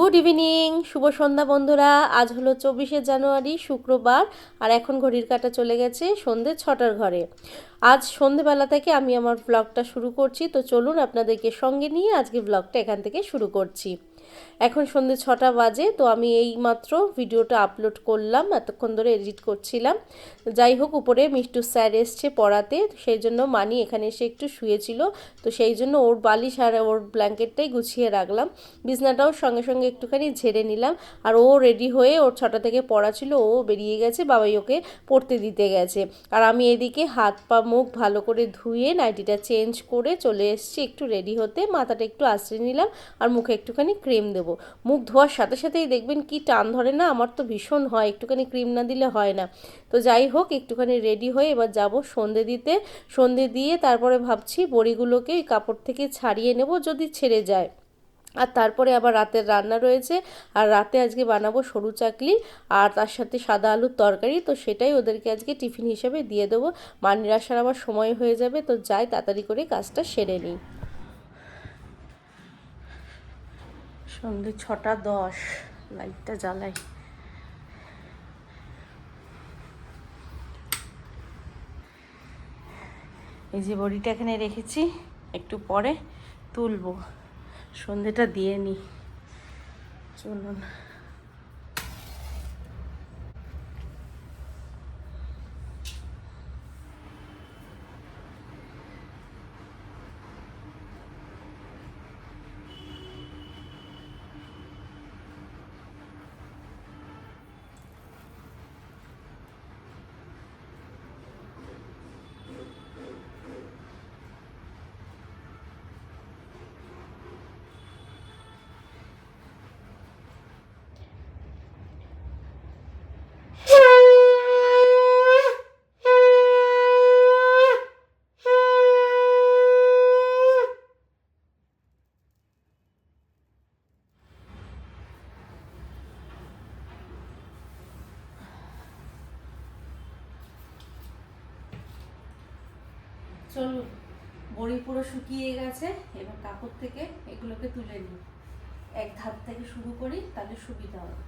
Good evening শুভ সন্ধ্যা বন্ধুরা। আজ হলো চব্বিশে জানুয়ারি, শুক্রবার, আর এখন ঘড়ির কাটা চলে গেছে সন্ধ্যে ছটার ঘরে। আজ সন্ধেবেলা থেকে আমি আমার ব্লগটা শুরু করছি, তো চলুন আপনাদেরকে সঙ্গে নিয়ে আজকে ব্লগটা এখান থেকে শুরু করছি। এখন সন্ধ্যে ছটা বাজে, তো আমি এই মাত্র ভিডিওটা আপলোড করলাম, এতক্ষণ ধরে এডিট করছিলাম। যাই হোক, উপরে মিষ্টু স্যার এসছে পড়াতে সেই জন্য মানি এখানে এসে একটু শুয়েছিল, তো সেই জন্য ওর বালিশ আর ওর ব্ল্যাঙ্কেটটাই গুছিয়ে রাখলাম। বিছনাটাও সঙ্গে সঙ্গে একটুখানি ঝেড়ে নিলাম, আর ও রেডি হয়ে ওর ছটা থেকে পড়া ছিল, ও বেরিয়ে গেছে, বাবাই ওকে পড়তে দিতে গেছে। আর আমি এদিকে হাত পা মুখ ভালো করে ধুয়ে নাইটিটা চেঞ্জ করে চলে এসেছি, একটু রেডি হতে, মাথাটা একটু আশ্রয় নিলাম, আর মুখে একটুখানি ক্রিম দেবো। মুখ ধোয়ার সাথে সাথেই দেখবেন কি টান ধরে না, আমার তো ভীষণ হয়, একটুখানি ক্রিম না দিলে হয় না। তো যাই হোক, একটুখানি রেডি হয়ে এবার যাব সন্ধে দিতে। সন্ধে দিয়ে তারপরে ভাবছি বড়িগুলোকে ওই কাপড় থেকে ছাড়িয়ে নেব যদি ছেড়ে যায়। আর তারপরে আবার রাতের রান্না রয়েছে। আর রাতে আজকে বানাবো সরু চাকলি আর তার সাথে সাদা আলুর তরকারি। তো সেটাই ওদেরকে আজকে টিফিন হিসেবে দিয়ে দেবো। মানির আসার আবার সময় হয়ে যাবে। তো যাই, তাড়াতাড়ি করে কাজটা সেরে নিই। সন্ধে ছটা দশ, লাইটটা জ্বালাই। এই যে বড়িটা এখানে রেখেছি, একটু পরে তুলবো। সন্ধেটা দিয়ে নি। চলুন। চলুন বড়ি পুরো শুকিয়ে গেছে, এবার কাপড় থেকে এগুলোকে তুলে নিই। এক ধাপ থেকে শুরু করি, তাহলে সুবিধা হবে।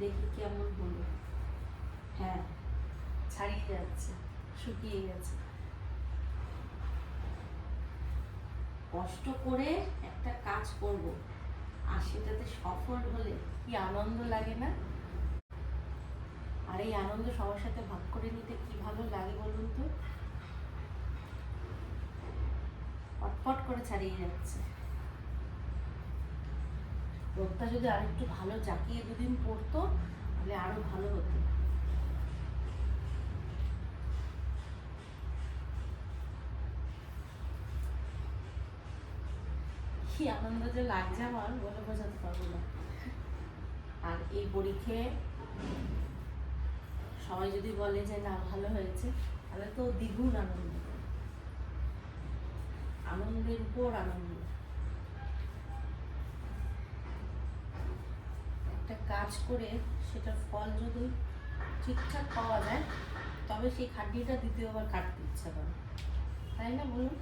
দেখি কেমন হলো। হ্যাঁ ছাড়িয়ে যাচ্ছে, শুকিয়ে গেছে। কষ্ট করে একটা কাজ করব, আর সেটাতে সফল হলে কি আনন্দ লাগে না? আর এই আনন্দ সবার সাথে ভাগ করে নিতে কি ভালো লাগে বলুন তো? পটপট করে ছাড়িয়ে যাচ্ছে। রোদটা যদি আরেকটু ভালো জাকিয়ে দুদিন পড়তো, তাহলে আরও ভালো হতো। কি আনন্দ যে লাগছে আমার বলে বোঝাতে পারব না। আর এই বড়ি খেয়ে সবাই যদি বলে যে, না, ভালো হয়েছে, তাহলে তো দ্বিগুণ আনন্দ। আনন্দের উপর আনন্দ। একটা কাজ করে সেটার ফল যদি ঠিকঠাক পাওয়া যায়, তবে সেই খাটনিটা দ্বিতীয়বার কাটতে ইচ্ছা করে। তাই না, বলুন?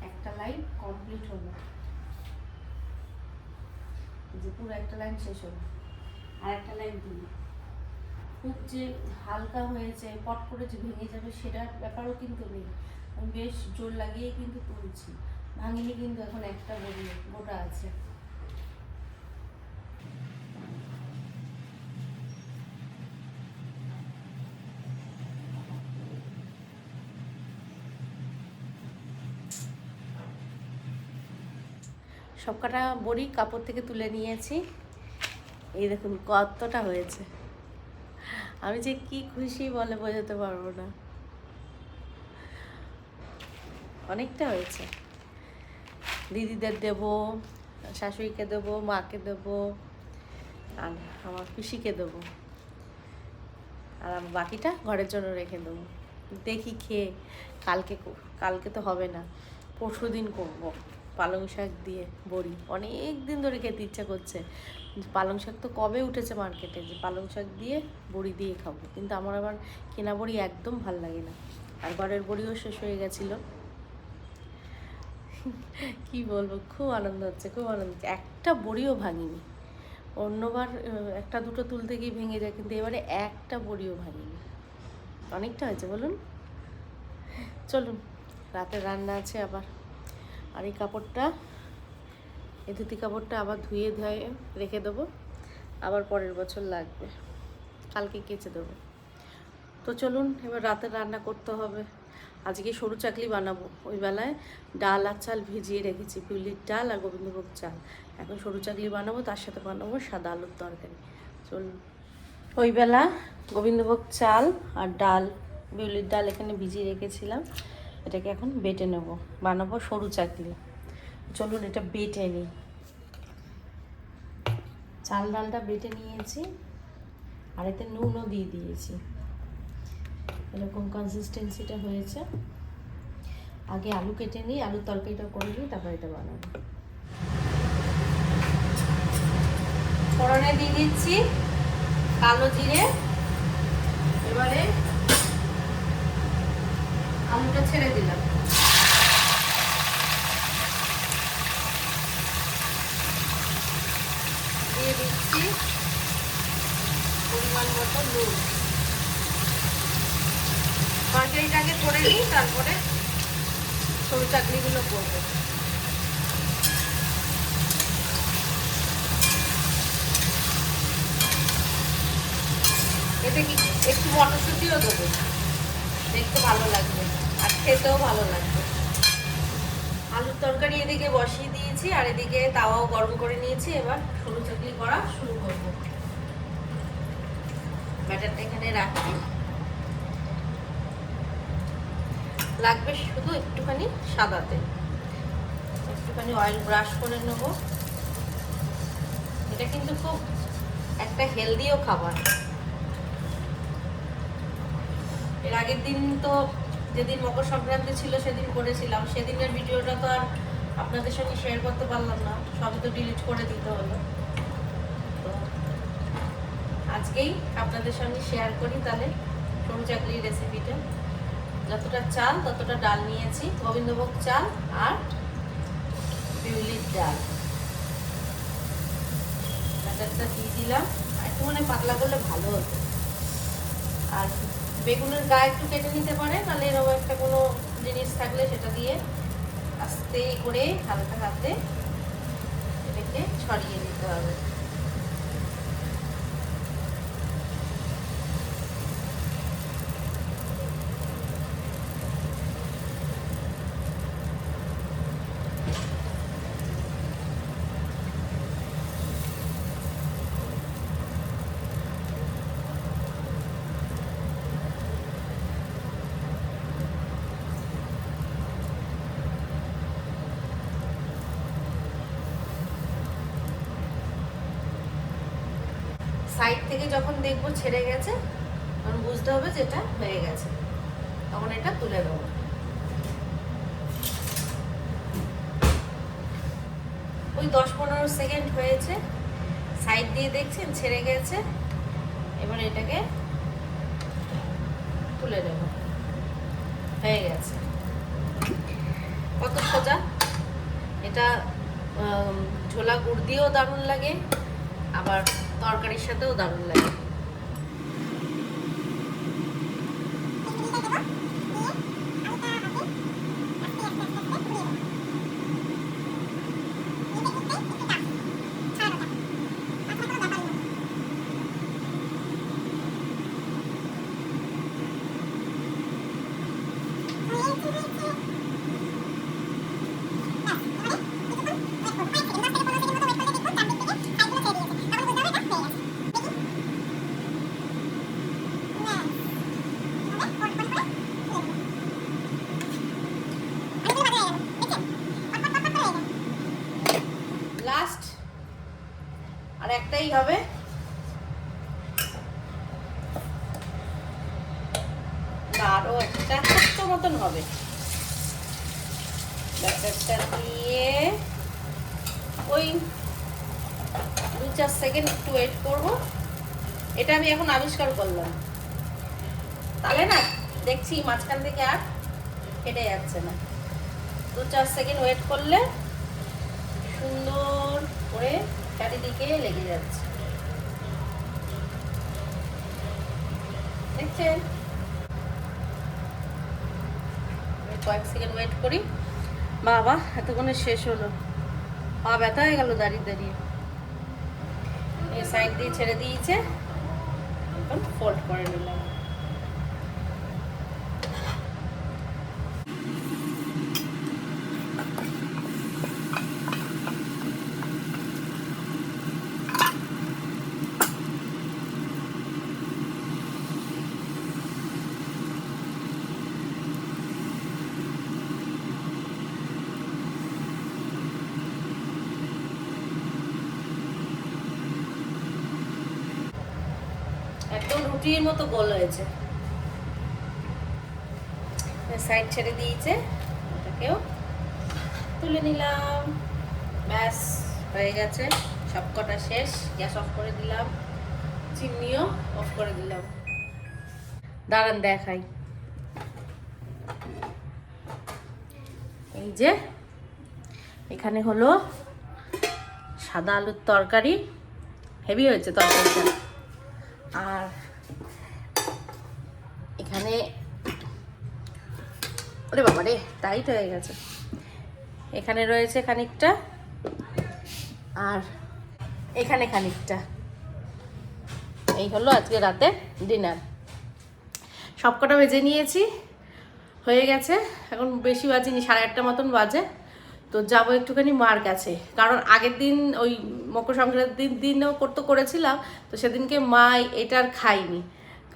একটা লাইন কমপ্লিট হলো। যে পুরো একটা লাইন শেষ হলো। আর একটা লাইন দিল খুব যে হালকা হয়েছে, পট করে যে ভেঙে যাবে সেটার ব্যাপারও কিন্তু নেই। আমি বেশ জোর লাগিয়ে কিন্তু তুলছি। ভাঙিনি কিন্তু এখন একটা গোটা আছে। সব কটা বড়ি কাপড় থেকে তুলে নিয়েছি। এই দেখুন কতটা হয়েছে। আমি যে কি খুশি বলে বোঝাতে পারব না। অনেকটা হয়েছে। দিদিদের দেব, শাশুড়িকে দেবো, মাকে দেবো, আর আমার পিসিকে দেবো। আর আমার বাকিটা ঘরের জন্য রেখে দেবো। দেখি খেয়ে। কালকে কালকে তো হবে না পরশু দিন করব। পালং শাক দিয়ে বড়ি। অনেক দিন ধরে খেতে ইচ্ছা করছে। পালং শাক তো কবে উঠেছে মার্কেটে? যে পালং শাক দিয়ে বড়ি দিয়ে খাব। কিন্তু আমার আবার কেনা বড়ি একদম ভালো লাগে না। আর ঘরের বড়িও শেষ হয়ে গেছিল। কি বলব? খুব আনন্দ হচ্ছে, খুব আনন্দ হচ্ছে। একটা বড়িও ভাঙিনি। অন্যবার একটা দুটো তুলতে গিয়ে ভেঙে যায়, কিন্তু এবারে একটা বড়িও ভাঙিনি। অনেকটা হয়েছে, বলুন। চলুন, রাতে রান্না আছে আবার। আর এই কাপড়টা, এই ধুতি কাপড়টা আবার ধুয়ে ধুয়ে রেখে দেবো। আবার পরের বছর লাগবে। কালকে কেচে দেবো। তো চলুন, এবার রাতে রান্না করতে হবে। আজকে সরু চাকলি বানাবো। ওই বেলায় ডাল আর চাল ভিজিয়ে রেখেছি, পিউলির ডাল আর গোবিন্দভোগ চাল। এখন সরু চাকলি বানাবো, তার সাথে বানাবো সাদা আলুর তরকারি। চলুন। ওই বেলা গোবিন্দভোগ চাল আর ডাল বিউলির ডাল এখানে ভিজিয়ে রেখেছিলাম। এটাকে এখন বেটে নেব। বানাবো সরু চাকলি চলুন এটা বেটে নিই চাল ডালটা বেটে নিয়েছি, আর এতে নুনও দিয়ে দিয়েছি। এরকম কনসিস্টেন্সিটা হয়েছে। আগে আলু কেটে নিই, আলুর তরকারিটা করে নিই, তারপর এটা বানাবো। ফোড়নে দিয়ে দিচ্ছি কালো জিরে। এবারে আলুটা ছেড়ে দিলাম। দিয়ে দিচ্ছি পরিমাণ মতো নুন। তরকারিটাকে করে নিই, তারপরে সরু চাকরিগুলো করব। এতে কি একটু মটরশুঁটিও দেবো। দেখতে ভালো লাগবে। আর খেতেও ভালো লাগবে। আলুর তরকারি এদিকে বসিয়ে দিয়েছি, আর এদিকে তাওয়াও গরম করে নিয়েছি। এবার সরু চাকলি করা শুরু করব। ব্যাটারটা এখানে রাখি লাগবে শুধু একটুখানি সাদা তেল। একটুখানি অয়েল ব্রাশ করে নেব। এটা কিন্তু খুব একটা হেলদিও খাবার। এর আগের দিন তো যেদিন মকর সংক্রান্তি ছিল সেদিন করেছিলাম। সেদিনের ভিডিওটা তো আর আপনাদের সঙ্গে শেয়ার করতে পারলাম না। সবই তো ডিলিট করে দিতে হলো। তো আজকেই আপনাদের সঙ্গে শেয়ার করি তাহলে সরু চাকলির রেসিপিটা যতটা চাল, ততটা ডাল নিয়েছি। গোবিন্দভোগ চাল আর বিউলির ডাল। ব্যাটারটা দিয়ে দিলাম। একটু মানে পাতলা করলে ভালো হতো। আর বেগুনের গা একটু কেটে নিতে পারে, তাহলে এরকম একটা কোনো জিনিস থাকলে সেটা দিয়ে আস্তে করে হালকা হাতে এটাকে ছড়িয়ে দিতে হবে সাইড থেকে যখন দেখব ছেড়ে গেছে, তখন বুঝতে হবে যে এটা হয়ে গেছে। তখন এটা তুলে দেবো ওই দশ পনেরো সেকেন্ড হয়েছে, সাইড দিয়ে দেখছেন, ছেড়ে গেছে, এবার এটাকে তুলে দেব হয়ে গেছে। কত সোজা? এটা ঝোলা গুড় দিয়েও দারুণ লাগে, আবার তরকারির সাথেও দারুণ লাগে। একটাই হবে। আরও একটা ছোট্ট মতন হবে। ব্যাটারটা দিয়ে ওই দু চার সেকেন্ড একটু ওয়েট করব। এটা আমি এখন আবিষ্কার করলাম। তাহলে না, দেখছি মাঝখান থেকে আর কেটে যাচ্ছে না। দু চার সেকেন্ড ওয়েট করলে সুন্দর করে চারিদিকে লেগে যাচ্ছে। দেখছেন? কয়েক সেকেন্ড ওয়েট করি। বাবা, এতক্ষণে শেষ হলো। পা ব্যথা হয়ে গেল দাঁড়িয়ে দাঁড়িয়ে। সাইড দিয়ে ছেড়ে দিয়েছে। এখন ফোল্ড করে নিলাম। রুটির মতো গোল হয়েছে। সাইড ছেড়ে দিয়েছে, ওটাকেও তুলে নিলাম। ব্যাস, হয়ে গেছে। সব কটা শেষ। গ্যাস অফ করে দিলাম। চিমনিও অফ করে দিলাম। দাঁড়ান, দেখাই। এই যে, এখানে হলো সাদা আলুর তরকারি। হেভি হয়েছে তরকারিটা। আর এখানে ওরে বাবা রে টাইট হয়ে গেছে। এখানে রয়েছে খানিকটা আর এখানে খানিকটা। এই হলো আজকে রাতে ডিনার সবকটা ভেজে নিয়েছি, হয়ে গেছে। এখন বেশি বাজিনি সাড়ে আটটা মতন বাজে। তো যাব একটুখানি মার কাছে। কারণ আগের দিন ওই মকর সংক্রান্তির দিনও করতে করেছিলাম, তো সেদিনকে মা এটা আর খাইনি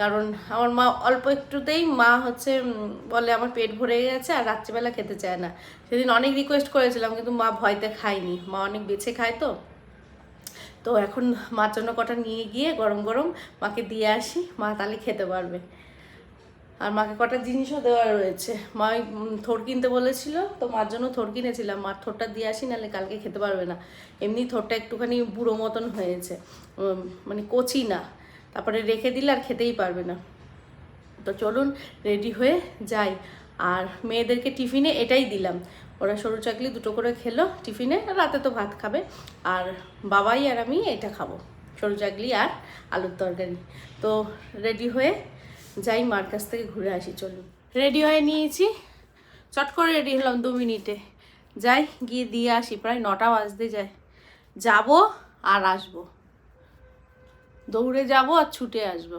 কারণ আমার মা অল্প একটুতেই মা হচ্ছে বলে আমার পেট ভরে গেছে আর রাত্রিবেলা খেতে চায় না। সেদিন অনেক রিকোয়েস্ট করেছিলাম, কিন্তু মা ভয়তে খায়নি। মা অনেক বেছে খায় তো। তো এখন মার জন্য কটা নিয়ে গিয়ে গরম গরম মাকে দিয়ে আসি, মা তাহলে খেতে পারবে। আর মাকে কটা জিনিসও দেওয়া রয়েছে। মা থোড় কিনতে বলেছিল, তো মার জন্য থোড় কিনেছিলাম। মার থোড়টা দিয়ে আসি, নাহলে কালকে খেতে পারবে না। এমনি থোড়টা একটুখানি বুড়ো মতন হয়েছে মানে কচি না। তারপরে রেখে দিলে আর খেতেই পারবে না। তো চলুন রেডি হয়ে যাই। আর মেয়েদেরকে টিফিনে এটাই দিলাম। ওরা সরু চাকলি দুটো করে খেলো টিফিনে রাতে তো ভাত খাবে। আর বাবাই আর আমি এটা খাব, সরু চাকলি আর আলুর তরকারি। তো রেডি হয়ে যাই মার কাছ থেকে ঘুরে আসি, চলুন। রেডি হয়ে নিয়েছি। চট করে রেডি হলাম দু মিনিটে। যাই, গিয়ে দিয়ে আসি, প্রায় নটা বাজতে যায়। যাব আর আসব। দৌড়ে যাব আর ছুটে আসব।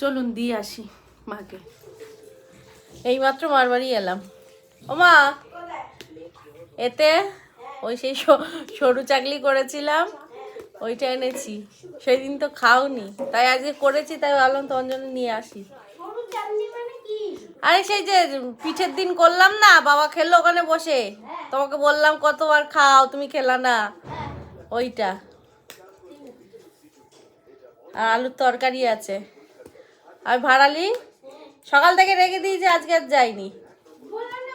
চলুন দিয়ে আসি মাকে। এইমাত্র মার বাড়ি এলাম। ও মা! এতে ওই সেই সরু চাকলি করেছিলাম ওইটা এনেছি। সেই দিন তো খাওনি তাই আজকে করেছি তাই ভাবলাম তোমার জন্য নিয়ে আসি। আরে সেই যে পিঠের দিন করলাম না বাবা খেললো ওখানে বসে। তোমাকে বললাম কতবার খাও তুমি খেলা না। ওইটা। আর আলুর তরকারি আছে। আর ভাড়ালি সকাল থেকে রেখে দিয়েছি আজকে আর যাইনি মানে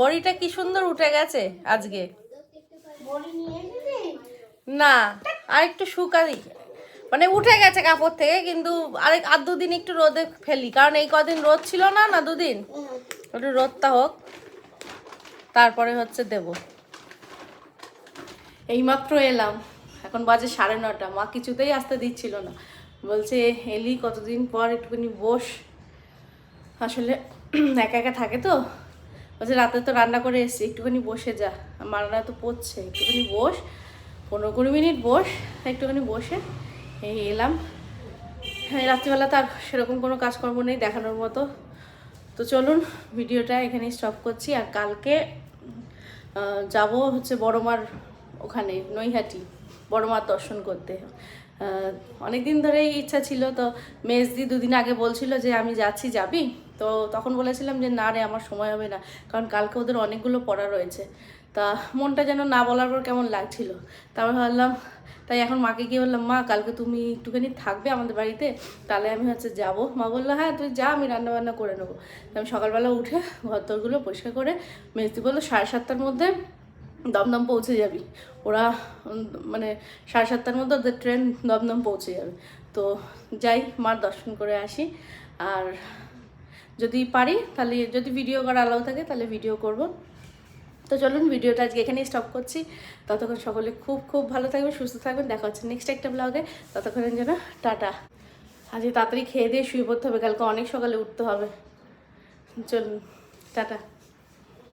বড়িটা কি সুন্দর উঠে গেছে আজকে। না আর একটু শুকাই মানে উঠে গেছে কাপড় থেকে কিন্তু আরেক আর দুদিন একটু রোদে ফেলি। কারণ এই কদিন রোদ ছিল না না দুদিন? একটু রোদটা হোক। তারপরে হচ্ছে দেব। এইমাত্র এলাম। এখন বাজে সাড়ে নটা মা কিছুতেই আসতে দিচ্ছিল না। বলছে, এলি, কতদিন পর একটুখানি বস। আসলে একা একা থাকে তো। বলছে, রাতে তো রান্না করে এসছি, একটুখানি বসে যা। আমার রান্না তো পড়ছে, একটুখানি বস, পনেরো কুড়ি মিনিট বস, একটুখানি বসে। এই এলাম। রাত্রিবেলা তার সেরকম কোনো কাজকর্ম নেই দেখানোর মতো। তো চলুন, ভিডিওটা এখানে স্টপ করছি। আর কালকে যাব হচ্ছে বড়মার ওখানে, নৈহাটি, বড়মার দর্শন করতে। অনেক দিন ধরেই ইচ্ছা ছিল, তো মেজদি দুদিন আগে বলছিল যে আমি যাচ্ছি, যাবি? তো তখন বলেছিলাম যে, না রে, আমার সময় হবে না। কারণ কালকে ওদের অনেকগুলো পড়া রয়েছে। তা মনটা যেন না বলার পর কেমন লাগছিল। তারপর ভাবলাম, তাই এখন মাকে গিয়ে বললাম, মা, কালকে তুমি একটুখানি থাকবে আমাদের বাড়িতে, তাহলে আমি হচ্ছে যাব। মা বলল হ্যাঁ তুই যা, আমি রান্না বান্না করে নেব। আমি সকালবেলা উঠে ঘর তোরগুলো পরিষ্কার করে মেজদি বলল, সাড়ে সাতটার মধ্যে দমদম পৌঁছে যাবি। ওরা মানে সাড়ে সাতটার মধ্যে ওদের ট্রেন দমদম পৌঁছে যাবে। তো যাই, মার দর্শন করে আসি। আর যদি পারি, তাহলে যদি ভিডিও করা আলাও থাকে, তাহলে ভিডিও করব। তো চলুন ভিডিওটা আজকে এখানেই স্টপ করছি। ততক্ষণ সকলে খুব খুব ভালো থাকবেন, সুস্থ থাকবেন। দেখা হচ্ছে নেক্সট একটা ব্লগে ততক্ষণের জন্য টাটা। আজকে তাড়াতাড়ি খেয়ে দিয়ে শুয়ে পড়তে হবে, কালকে অনেক সকালে উঠতে হবে। চলুন, টাটা।